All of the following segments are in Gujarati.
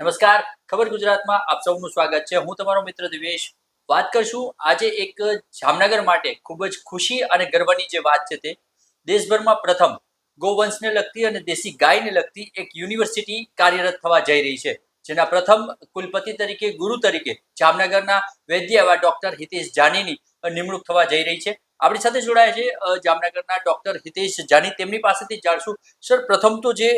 નમસ્કાર, ખબર ગુજરાતમાં આપ સૌનું સ્વાગત છે. હું તમારો મિત્ર દિવેશ. વાત કરશું આજે એક જામનગર માટે ખૂબ જ ખુશી અને ગર્વની જે વાત છે તે. દેશભરમાં પ્રથમ ગોવંશને લગતી અને દેશી ગાયને લગતી એક યુનિવર્સિટી કાર્યરત થવા જઈ રહી છે, જેના પ્રથમ કુલપતિ તરીકે, ગુરુ તરીકે જામનગરના વૈદ્ય એવા ડોક્ટર હિતેશ જાનીની નિમણૂક થવા જઈ રહી છે. આપણી સાથે જોડાયા છે જામનગરના ડોક્ટર હિતેશ જાની. તેમની પાસેથી જાણશું, સર, પ્રથમ તો જે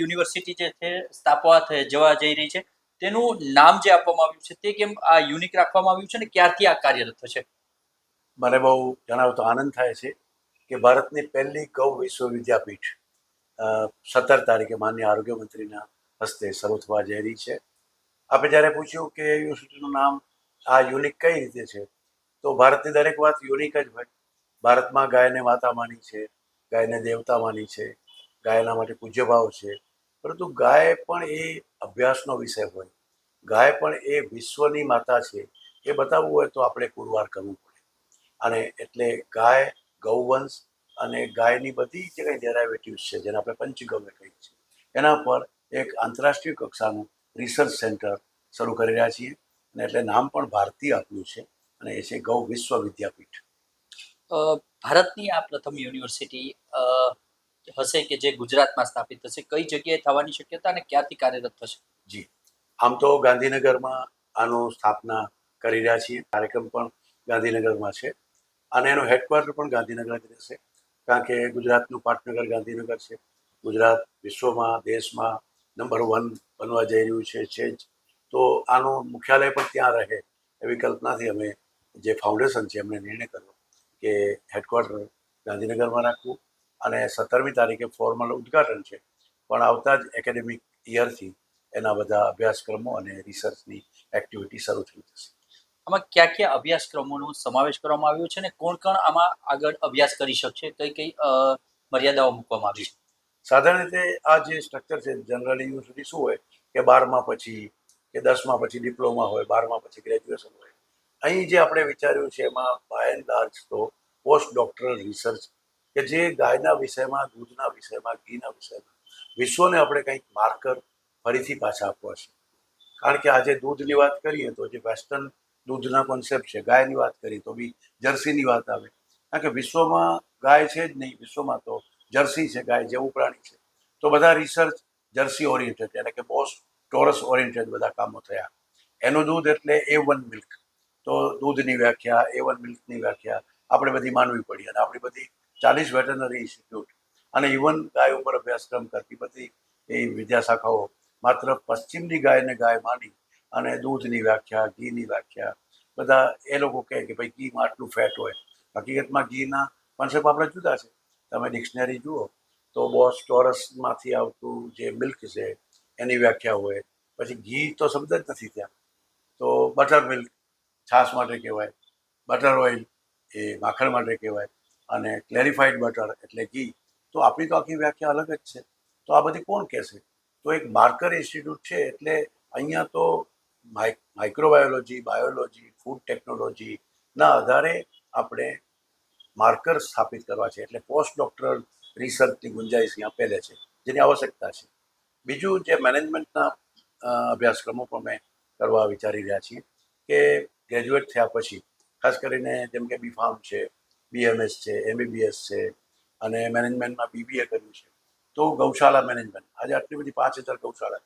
યુનિવર્સિટી જે છે સ્થાપવા જવા જઈ રહી છે, તેનું નામ જે આપવામાં આવ્યું છે, તે કેમ આ યુનિક રાખવામાં આવ્યું છે ને ક્યારથી આ કાર્યરત થશે? મને બહુ જણાવતો આનંદ થાય છે કે ભારતની પહેલી ગૌ વિશ્વ વિદ્યાપીઠ સત્તર તારીખે માન્ય આરોગ્ય મંત્રીના હસ્તે શરૂ થવા જઈ રહી છે. આપણે જ્યારે પૂછ્યું કે યુનિવર્સિટીનું નામ આ યુનિક કઈ રીતે છે, તો ભારતની દરેક વાત યુનિક જ હોય. ભારતમાં ગાયને માતા માની છે, ગાયને દેવતા માની છે, ગાયના માટે પૂજ્યભાવ છે. પરંતુ ગાય પણ એ અભ્યાસનો વિષય હોય. ગાય પણ એ વિશ્વની માતા છે. એ બતાવવું હોય તો આપણે પુરવાર કરવું પડે. અને એટલે ગાય, ગૌવંશ અને ગાયની બધી જે કંઈ ડેરાવેટિવ્સ છે, જેને આપણે પંચગવ્ય કહીએ છીએ. એના પર એક આંતરરાષ્ટ્રીય કક્ષાનું રિસર્ચ સેન્ટર શરૂ કરી રહ્યા છીએ. અને એટલે નામ પણ ભારતીય આપ્યું છે. અને એ છે ગૌ વિશ્વ વિદ્યાપીઠ ભારતની આ પ્રથમ યુનિવર્સિટી હશે કે જે ગુજરાતમાં સ્થાપિત થશે, કઈ જગ્યાએ થવાની શક્યતા અને ક્યાંથી કાર્યરત થશે? જી. આમ તો ગાંધીનગરમાં આનું સ્થાપના કરી રહ્યા છીએ. કાર્યક્રમ પણ ગાંધીનગરમાં છે. અને એનું હેડક્વાર્ટર પણ ગાંધીનગર જ રહેશે. કારણ કે ગુજરાતનું પાટનગર ગાંધીનગર છે. ગુજરાત વિશ્વમાં, દેશમાં નંબર વન બનવા જઈ રહ્યું છે છે જ. તો આનું મુખ્યાલય પણ ત્યાં રહે એવી કલ્પનાથી અમે જે ફાઉન્ડેશન છે એમને નિર્ણય કર્યો. કે હેડક્વાર્ટર ગાંધીનગરમાં રાખવું અને સત્તરમી તારીખે ફોર્મલ ઉદ્ઘાટન છે. પણ આવતા જ એકેડેમિક યરથી એના બધા અભ્યાસક્રમો અને રિસર્ચની એક્ટિવિટી શરૂ થઈ જશે. આમાં કયા કયા અભ્યાસક્રમોનો સમાવેશ કરવામાં આવ્યો છે અને કોણ કોણ આમાં આગળ અભ્યાસ કરી શકશે? કઈ કઈ મર્યાદાઓ મૂકવામાં આવી છે? સાધારણ રીતે આ જે સ્ટ્રક્ચર છે જનરલી યુનિવર્સિટી શું હોય? કે બારમા પછી કે દસમા પછી ડિપ્લોમા હોય બારમા પછી ગ્રેજ્યુએશન હોય. અહીં જે આપણે વિચાર્યું છે એમાં બાય એન્ડ લાર્જ તો પોસ્ટ ડોક્ટરલ રિસર્ચ કે જે ગાયના વિષયમાં, દૂધના વિષયમાં, ઘીના વિષયમાં, વિશ્વને આપણે કંઈક માર્કર ફરીથી પાછા આપવા છે. કારણ કે આજે દૂધની વાત કરીએ તો જે વેસ્ટર્ન દૂધના કોન્સેપ્ટ છે, ગાયની વાત કરીએ તો બી જર્સીની વાત આવે. કારણ કે વિશ્વમાં ગાય છે જ નહીં, વિશ્વમાં તો જર્સી છે, ગાય જેવું પ્રાણી છે. તો બધા રિસર્ચ જર્સી ઓરિએન્ટેડ એટલે કે બોસ ટોરસ ઓરિએન્ટેડ બધા કામો થયા. એનું દૂધ એટલે એ વન મિલ્ક તો દૂધની વ્યાખ્યા એ વન મિલ્કની વ્યાખ્યા, આપણે બધી માનવી પડી અને આપણી બધી ચાલીસ વેટરનરી ઇન્સ્ટિટ્યૂટ અને ઇવન ગાય ઉપર અભ્યાસક્રમ કરતી બધી એ વિદ્યાશાખાઓ માત્ર પશ્ચિમની ગાયને ગાય માની અને દૂધની વ્યાખ્યા, ઘીની વ્યાખ્યા, બધા એ લોકો કહે કે ભાઈ ઘીમાં આટલું ફેટ હોય. હકીકતમાં ઘીના કોન્સેપ્ટ આપણે જુદા છે. તમે ડિક્શનરી જુઓ તો બોસ ચોરસમાંથી આવતું જે મિલ્ક છે એની વ્યાખ્યા હોય. પછી ઘી તો શબ્દ જ નથી ત્યાં. તો બટર મિલ્ક છાશ માટે કહેવાય, બટર ઓઇલ એ માખણ માટે કહેવાય અને ક્લેરિફાઈડ બટર એટલે ઘી. તો આપણી તો આખી વ્યાખ્યા અલગ જ છે. તો આ બધી કોણ કહેશે? તો એક માર્કર ઇન્સ્ટિટ્યૂટ છે એટલે અહીંયા તો માઇક માઇક્રોબાયોલોજી બાયોલોજી ફૂડ ટેકનોલોજીના આધારે આપણે માર્કર સ્થાપિત કરવા છે. એટલે પોસ્ટ ડોક્ટરલ રિસર્ચની ગુંજાઈશ અહીંયા પહેલે છે, જેની આવશ્યકતા છે. બીજું જે મેનેજમેન્ટના અભ્યાસક્રમો પણ મેં કરવા વિચારી રહ્યા છીએ કે ગ્રેજ્યુએટ થયા પછી, ખાસ કરીને જેમ કે બી ફાર્મ છે બીએમએસ છે એમબીબીએસ છે અને મેનેજમેન્ટમાં બીબીએ કર્યું છે. તો ગૌશાળા મેનેજમેન્ટ આજે આટલી બધી પાંચ હજાર ગૌશાળા.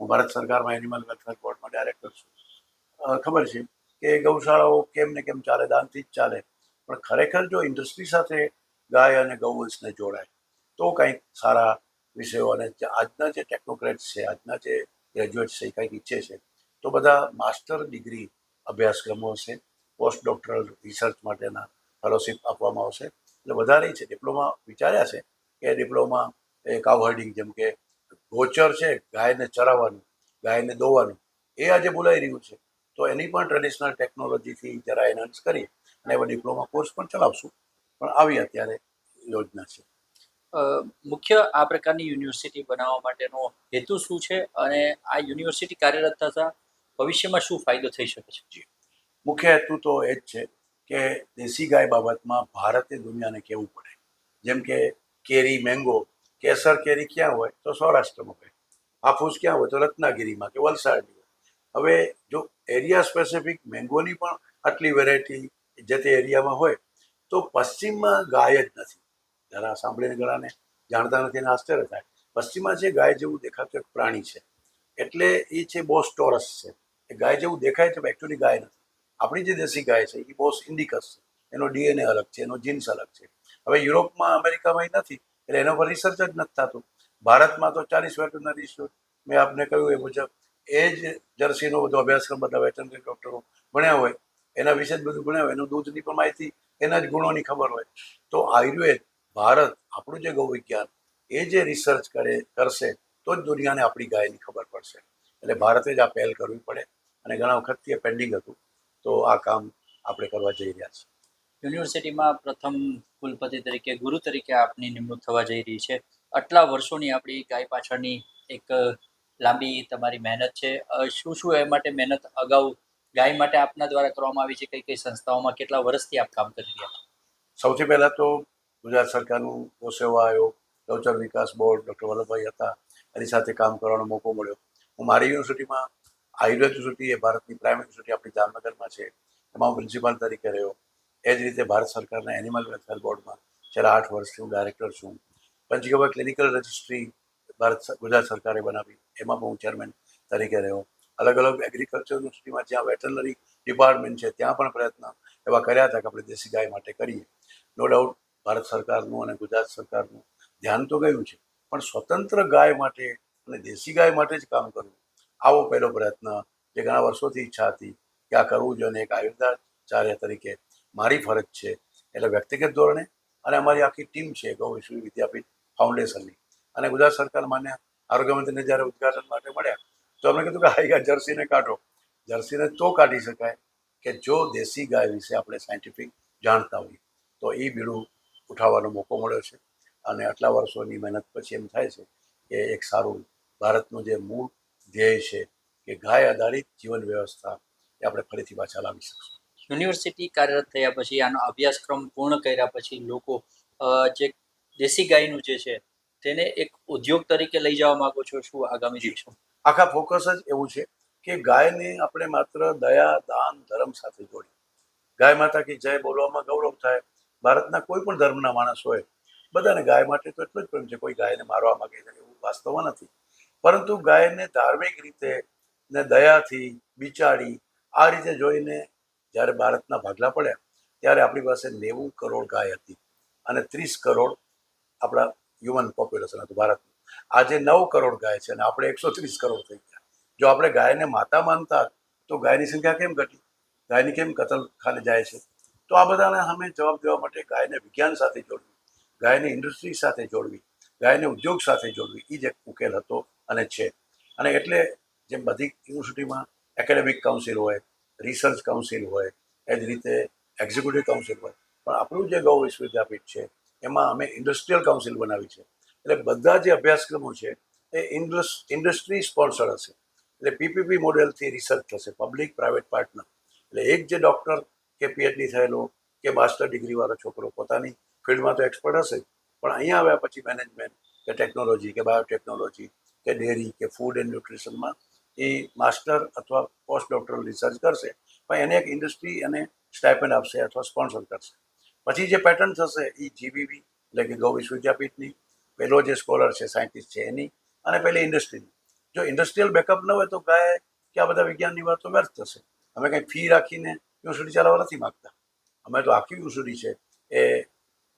હું ભારત સરકારમાં એનિમલ વેલફેર બોર્ડમાં ડાયરેક્ટર છું. ખબર છે કે ગૌશાળાઓ કેમ ને કેમ ચાલે, દાનથી જ ચાલે. પણ ખરેખર જો ઇન્ડસ્ટ્રી સાથે ગાય અને ગૌવંશને જોડાય, તો કંઈક સારા વિષયો અને આજના જે ટેકનોક્રેટ્સ છે, આજના જે ગ્રેજ્યુએટ્સ છે કંઈક ઈચ્છે છે. તો બધા માસ્ટર ડિગ્રી અભ્યાસક્રમો હશે, પોસ્ટ ડોક્ટરલ રિસર્ચ માટેના ફેલોશિપ આપવામાં આવશે. એટલે વધારે છે, ડિપ્લોમા વિચાર્યા છે કે ડિપ્લોમા એ કાવહર્ડિંગ જેમ કે ગોચર છે, ગાયને ચરાવવાનું, ગાયને દોવાનું, એ આજે બોલાઈ રહ્યું છે. તો એની પણ ટ્રેડિશનલ ટેકનોલોજીથી જરા એનહાન્સ કરી અને એવા ડિપ્લોમા કોર્સ પણ ચલાવશું. પણ આવી અત્યારે યોજના છે. મુખ્ય આ પ્રકારની યુનિવર્સિટી બનાવવા માટેનો હેતુ શું છે? અને આ યુનિવર્સિટી કાર્યરત થતા ભવિષ્યમાં શું ફાયદો થઈ શકે છે? મુખ્ય હેતુ તો એ જ છે કે દેશી ગાય બાબતમાં ભારતે દુનિયાને કહેવું પડે? જેમ કે કેરી, મેંગો, કેસર કેરી ક્યાં હોય તો સૌરાષ્ટ્રમાં હોય. હાફૂસ ક્યાં હોય તો રત્નાગીરીમાં કે વલસાડની હોય. હવે જો એરિયા સ્પેસિફિક મેંગોની પણ આટલી વેરાયટી જે તે એરિયામાં હોય તો પશ્ચિમમાં ગાય જ નથી. જરા સાંભળીને ઘણાને જાણતા નથી અને આશ્ચર્ય થાય. પશ્ચિમમાં જે ગાય જેવું દેખાતું એક પ્રાણી છે. એટલે એ છે બોસ્ટોરસ છે. ગાય જેવું દેખાય છે એકચ્યુઅલી ગાય નથી. આપણી જે દેશી ગાય છે એ બોસ ઇન્ડિકસ છે. એનો ડીએનએ અલગ છે, એનો જીન્સ અલગ છે. હવે યુરોપમાં, અમેરિકામાં એ નથી, એટલે એના પર રિસર્ચ જ નથી થતું. ભારતમાં તો ચાલીસ વેટરનરી મેં આપને કહ્યું એ મુજબ, એ જ જર્સીનો બધો અભ્યાસક્રમ બધા વેટરનરી ડૉક્ટરો ભણ્યા હોય, એના વિશે જ બધું ભણ્યા હોય, એનું દૂધની પણ માહિતી, એના જ ગુણોની ખબર હોય. તો આયુર્વેદ, ભારત, આપણું જે ગૌ વિજ્ઞાન એ જે રિસર્ચ કરે, કરશે, તો જ દુનિયાને આપણી ગાયની ખબર પડશે. એટલે ભારતે જ આ પહેલ કરવી પડે. અને ઘણા વખતથી પેન્ડિંગ હતું. તો આ કામ આપણે કરવા જઈ રહ્યા છીએ. યુનિવર્સિટીમાં પ્રથમ કુલપતિ તરીકે ગુરુ તરીકે આપની નિમણૂક થવા જઈ રહી છે. આટલા વર્ષોની આપણી ગાય પાછળની એક લાંબી તમારી મહેનત છે. શું શું એ માટે મહેનત અગાઉ ગાય માટે આપના દ્વારા કરવામાં આવી છે? કઈ કઈ સંસ્થાઓમાં કેટલા વર્ષથી આપ કામ કરી રહ્યા સૌથી પહેલાં તો ગુજરાત સરકારનું ગૌસેવા આયોગ ગૌચર વિકાસ બોર્ડ ડૉક્ટર વલ્લભભાઈ હતા. એની સાથે કામ કરવાનો મોકો મળ્યો. હું મારી યુનિવર્સિટીમાં આયુર્વેદ યુનિવર્સિટી એ ભારતની પ્રાઇમ યુનિવર્સિટી આપણી જામનગરમાં છે. એમાં પ્રિન્સિપાલ તરીકે રહ્યો. એ જ રીતે ભારત સરકારના એનિમલ વેલફેર બોર્ડમાં છેલ્લા આઠ વર્ષથી હું ડાયરેક્ટર છું. પંચગબર ક્લિનિકલ રજિસ્ટ્રી ભારત ગુજરાત સરકારે બનાવી. એમાં પણ હું ચેરમેન તરીકે રહ્યો. અલગ અલગ એગ્રીકલ્ચર યુનિવર્સિટીમાં જ્યાં વેટરનરી ડિપાર્ટમેન્ટ છે, ત્યાં પણ પ્રયત્ન એવા કર્યા હતા કે આપણે દેશી ગાય માટે કરીએ. નો ડાઉટ ભારત સરકારનું અને ગુજરાત સરકારનું ધ્યાન તો ગયું છે. પણ સ્વતંત્ર ગાય માટે અને દેશી ગાય માટે જ કામ કરવું આવો પહેલો પ્રયત્ન જે ઘણા વર્ષોથી ઈચ્છા હતી કે આ કરવું જોઈએ એક આયુર્વેદાચાર્ય તરીકે મારી ફરજ છે એટલે વ્યક્તિગત ધોરણે અને અમારી આખી ટીમ છે ગૌ વિશ્વ વિદ્યાપીઠ ફાઉન્ડેશનની. અને ગુજરાત સરકાર માન્ય આરોગ્ય મંત્રીને જ્યારે ઉદઘાટન માટે મળ્યા, તો અમને કીધું કે હાઈ ગાય જર્સીને કાઢો. જર્સીને તો કાઢી શકાય કે જો દેશી ગાય વિશે આપણે સાયન્ટિફિક જાણતા હોઈએ, તો એ બીડું ઉઠાવવાનો મોકો મળ્યો છે. અને આટલા વર્ષોની મહેનત પછી એમ થાય છે કે એક સારું ભારતનું જે મૂળ ધ્યેય છે કે ગાય આધારિત જીવન વ્યવસ્થા એ આપણે ફરીથી પાછા લાવી શકીશું. યુનિવર્સિટી કાર્યરત થયા પછી આનો અભ્યાસક્રમ પૂર્ણ કર્યા પછી લોકો જે દેશી ગાયનું જે છે તેને એક ઉદ્યોગ તરીકે લઈ જવા માંગો છો શું આગામી દિવસો આખા ફોકસ જ એવું છે કે ગાયને આપણે માત્ર દયા દાન ધર્મ સાથે જોડી ગાય માતા કે જય બોલવામાં ગૌરવ થાય. ભારતના કોઈ પણ ધર્મના માણસ હોય બધાને ગાય માટે તો એટલો જ પ્રેમ છે કોઈ ગાયને મારવા માંગે છે એવું વાસ્તવમાં નથી. પરંતુ ગાયને ધાર્મિક રીતે ને દયાથી બિચારી આ રીતે જોઈને જ્યારે ભારતના ભાગલા પડ્યા, ત્યારે આપણી પાસે નેવું કરોડ ગાય હતી અને ત્રીસ કરોડ આપણા હ્યુમન પોપ્યુલેશન હતું ભારતનું. આજે નવ કરોડ ગાય છે અને આપણે એકસો ત્રીસ કરોડ થઈ ગયા. જો આપણે ગાયને માતા માનતા તો ગાયની સંખ્યા કેમ ઘટી? ગાયની કેમ કતલખાને જાય છે? તો આ બધાને અમે જવાબ દેવા માટે ગાયને વિજ્ઞાન સાથે જોડવી ગાયને ઇન્ડસ્ટ્રી સાથે જોડવી, ગાયને ઉદ્યોગ સાથે જોડવી. એ જ એક ઉકેલ હતો અને છે. અને એટલે જેમ બધી યુનિવર્સિટીમાં એકેડેમિક કાઉન્સિલ હોય, રિસર્ચ કાઉન્સિલ હોય, એ જ રીતે એક્ઝિક્યુટિવ કાઉન્સિલ હોય. પણ આપણું જે ગૌ વિશ્વવિદ્યાપીઠ છે, એમાં અમે ઇન્ડસ્ટ્રીયલ કાઉન્સિલ બનાવી છે. એટલે બધા જે અભ્યાસક્રમો છે, એ ઇન્ડસ, ઇન્ડસ્ટ્રી સ્પોન્સર્ડ હશે. એટલે પીપીપી મોડેલથી રિસર્ચ થશે, પબ્લિક પ્રાઇવેટ પાર્ટનર. એટલે એક જે ડૉક્ટર કે પીએચડી થયેલો કે માસ્ટર ડિગ્રીવાળો છોકરો પોતાની ફિલ્ડમાં તો એક્સપર્ટ હશે, પણ અહીંયા આવ્યા પછી મેનેજમેન્ટ કે ટેકનોલોજી કે બાયોટેકનોલોજી કે ડેરી કે ફૂડ એન્ડ ન્યુટ્રિશનમાં એ માસ્ટર અથવા પોસ્ટ ડોક્ટરલ રિસર્ચ કરશે, પણ એને એક ઇન્ડસ્ટ્રી અને સ્ટાઇપેન્ડ આપશે અથવા સ્પોન્સર કરશે. પછી જે પેટર્ન થશે એ જીબીવી, એટલે કે ગૌ વિશ્વવિદ્યાપીઠની પહેલો જે સ્કોલર છે, સાયન્ટિસ્ટ છે એની, અને પહેલી ઇન્ડસ્ટ્રીની. જો ઇન્ડસ્ટ્રીયલ બેકઅપ ન હોય તો ગાય કે આ બધા વિજ્ઞાનની વાતો વ્યર્થ થશે અમે કંઈ ફી રાખીને યુનિવર્સિટી ચલાવવા નથી માગતા. અમે તો આખી યુનિવર્સિટી છે એ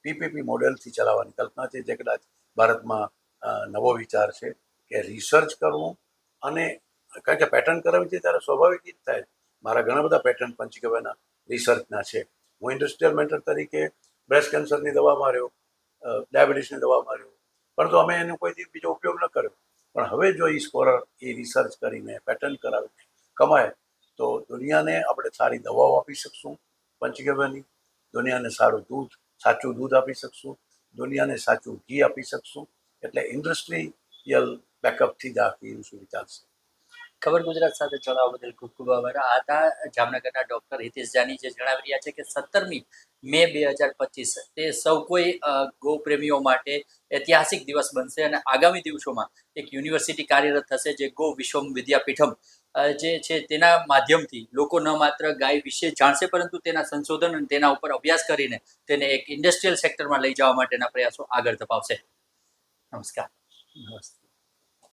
પીપીપી મોડેલથી ચલાવવાની કલ્પના છે, જે કદાચ ભારતમાં નવો વિચાર છે. કે રિસર્ચ કરવું અને કારણ કે પેટર્ન કરાવી છે ત્યારે સ્વાભાવિક જ થાય. મારા ઘણા બધા પેટર્ન પંચગવ્યના રિસર્ચના છે. હું ઇન્ડસ્ટ્રીયલ મેન્ટર તરીકે બ્રેસ્ટ કેન્સરની દવા માર્યો ડાયાબિટીસની દવા માર્યો. પરંતુ અમે એનો કોઈ બીજો ઉપયોગ ન કર્યો. પણ હવે જો એ સ્કોરર એ રિસર્ચ કરીને પેટર્ન કરાવીને કમાય, તો દુનિયાને આપણે સારી દવાઓ આપી શકશું પંચગવ્યની દુનિયાને સારું દૂધ, સાચું દૂધ આપી શકશું. દુનિયાને સાચું ઘી આપી શકશું. એટલે ઇન્ડસ્ટ્રીયલ બેકઅપથી જ આખી યુનિવર્સિટી છે ખબર ગુજરાત સાથે જોડાવા બદલ ખૂબ ખૂબ આભાર. આ હતા જામનગરના ડોક્ટર હિતેશ જાની જે જણાવી રહ્યા છે કે સત્તરમી મે બે હજાર પચીસ તે સૌ કોઈ અ, માટે ઐતિહાસિક દિવસ બનશે અને આગામી દિવસોમાં એક યુનિવર્સિટી કાર્યરત થશે જે ગો વિશ્વમ વિદ્યાપીઠમ જે છે તેના માધ્યમથી લોકો ન માત્ર ગાય વિશે જાણશે પરંતુ તેના સંશોધન અને તેના ઉપર અભ્યાસ કરીને તેને એક ઇન્ડસ્ટ્રીયલ સેક્ટરમાં લઈ જવા માટેના પ્રયાસો આગળ ધપાવશે. નમસ્કાર. નમસ્તે.